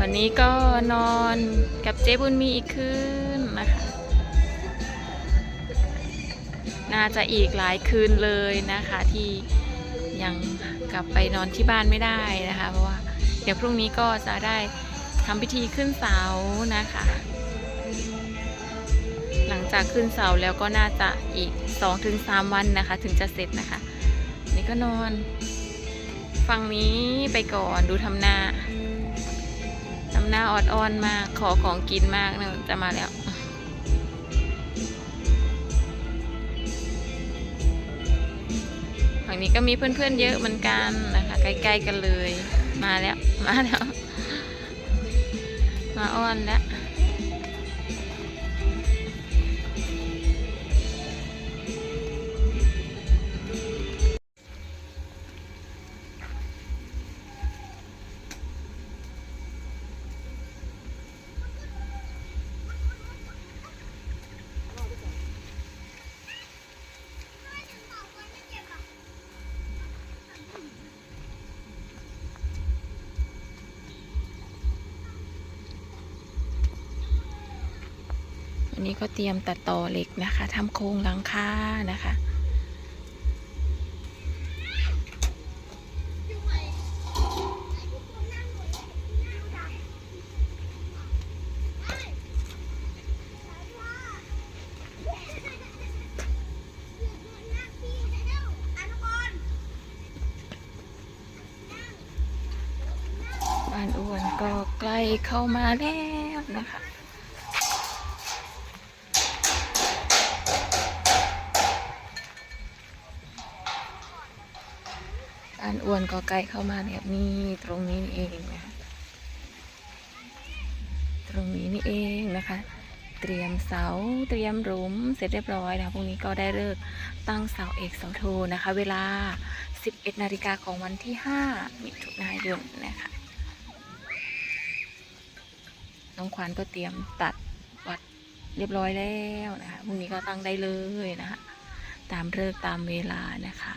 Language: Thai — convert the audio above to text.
วันนี้ก็นอนกับเจ๊บุญมีอีกคืนนะคะ น่าจะอีกหลายคืนเลยนะคะที่ยังกลับไปนอนที่บ้านไม่ได้นะคะ เพราะว่าเดี๋ยวพรุ่งนี้ก็จะได้ทำพิธีขึ้นเสานะคะ หลังจากขึ้นเสาแล้วก็น่าจะอีก 2-3 วันนะคะ ถึงจะเสร็จนะคะ นี่ก็นอนฝั่งนี้ไปก่อนดูทำหน้า น้าออดอ้อนมาก ขอของกินมากนะจะมาแล้วฝั่งนี้ก็มีเพื่อนๆเยอะเหมือนกันนะคะ ใกล้ๆกันเลย มาแล้ว มาแล้ว มาอ้อนแล้ว วันนี้ก็เตรียมตัดต่อเหล็กนะคะทำโครงหลังคานะคะบ้านอ้วนก็ใกล้เข้ามาแล้วนะคะ บ้านอ้วนก็ใกล้เข้ามาแล้วนี่ตรงนี้นี่เองนะคะตรงนี้นี่เองนะคะ เตรียมเสาเตรียมหลุมเสร็จเรียบร้อยนะคะพรุ่งนี้ก็ได้เลิกตั้งเสาเอกเสาโทนะคะ เวลา 11นาฬิกาของวันที่ 5 มิถุนายนนะคะน้องขวัญก็เตรียมตัดวัดเรียบร้อยแล้วนะคะพรุ่งนี้ก็ตั้งได้เลยนะคะตามเลิกตามเวลานะคะ